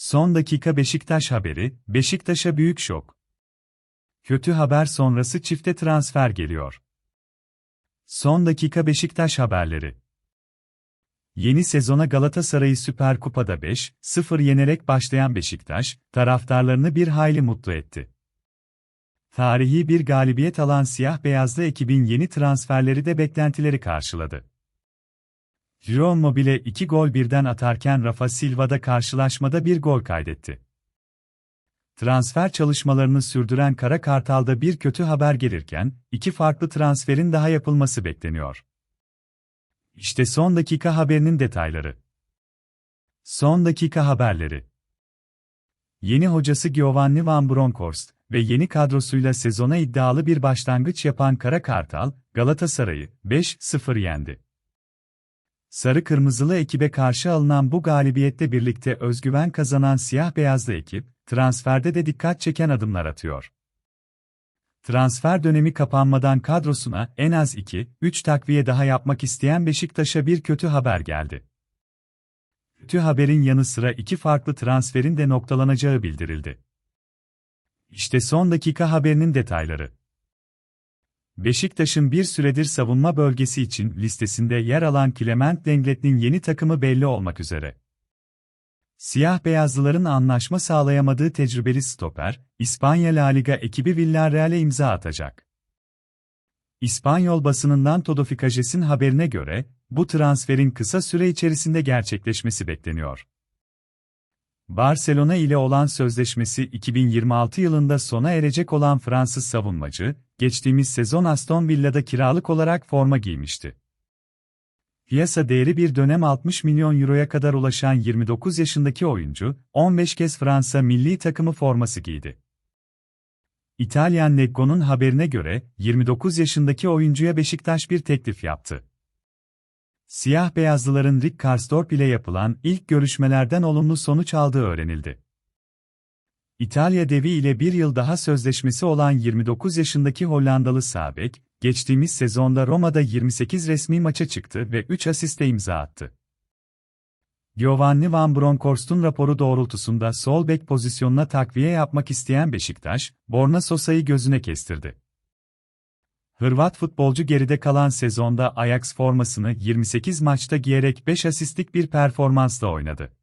Son dakika Beşiktaş haberi, Beşiktaş'a büyük şok. Kötü haber sonrası çifte transfer geliyor. Son dakika Beşiktaş haberleri. Yeni sezona Galatasaray'ı Süper Kupa'da 5-0 yenerek başlayan Beşiktaş, taraftarlarını bir hayli mutlu etti. Tarihi bir galibiyet alan siyah beyazlı ekibin yeni transferleri de beklentileri karşıladı. Jerome Mobile 2 gol birden atarken Rafa Silva da karşılaşmada bir gol kaydetti. Transfer çalışmalarını sürdüren Kara Kartal'da bir kötü haber gelirken, iki farklı transferin daha yapılması bekleniyor. İşte son dakika haberinin detayları. Son dakika haberleri. Yeni hocası Giovanni Van Bronckhorst ve yeni kadrosuyla sezona iddialı bir başlangıç yapan Kara Kartal, Galatasaray'ı 5-0 yendi. Sarı kırmızılı ekibe karşı alınan bu galibiyette birlikte özgüven kazanan siyah beyazlı ekip, transferde de dikkat çeken adımlar atıyor. Transfer dönemi kapanmadan kadrosuna en az 2-3 takviye daha yapmak isteyen Beşiktaş'a bir kötü haber geldi. Kötü haberin yanı sıra iki farklı transferin de noktalanacağı bildirildi. İşte son dakika haberinin detayları. Beşiktaş'ın bir süredir savunma bölgesi için listesinde yer alan Clement Lenglet'in yeni takımı belli olmak üzere. Siyah beyazlıların anlaşma sağlayamadığı tecrübeli stoper, İspanya La Liga ekibi Villarreal'e imza atacak. İspanyol basınından Todo haberine göre, bu transferin kısa süre içerisinde gerçekleşmesi bekleniyor. Barcelona ile olan sözleşmesi 2026 yılında sona erecek olan Fransız savunmacı, geçtiğimiz sezon Aston Villa'da kiralık olarak forma giymişti. Piyasa değeri bir dönem 60 milyon euroya kadar ulaşan 29 yaşındaki oyuncu, 15 kez Fransa milli takımı forması giydi. İtalyan Neggo'nun haberine göre, 29 yaşındaki oyuncuya Beşiktaş bir teklif yaptı. Siyah beyazlıların Rick Karsdorp ile yapılan ilk görüşmelerden olumlu sonuç aldığı öğrenildi. İtalya devi ile bir yıl daha sözleşmesi olan 29 yaşındaki Hollandalı Sabek, geçtiğimiz sezonda Roma'da 28 resmi maça çıktı ve 3 asiste imza attı. Giovanni Van Bronckhorst'un raporu doğrultusunda sol bek pozisyonuna takviye yapmak isteyen Beşiktaş, Borna Sosa'yı gözüne kestirdi. Hırvat futbolcu geride kalan sezonda Ajax formasını 28 maçta giyerek 5 asistlik bir performansla oynadı.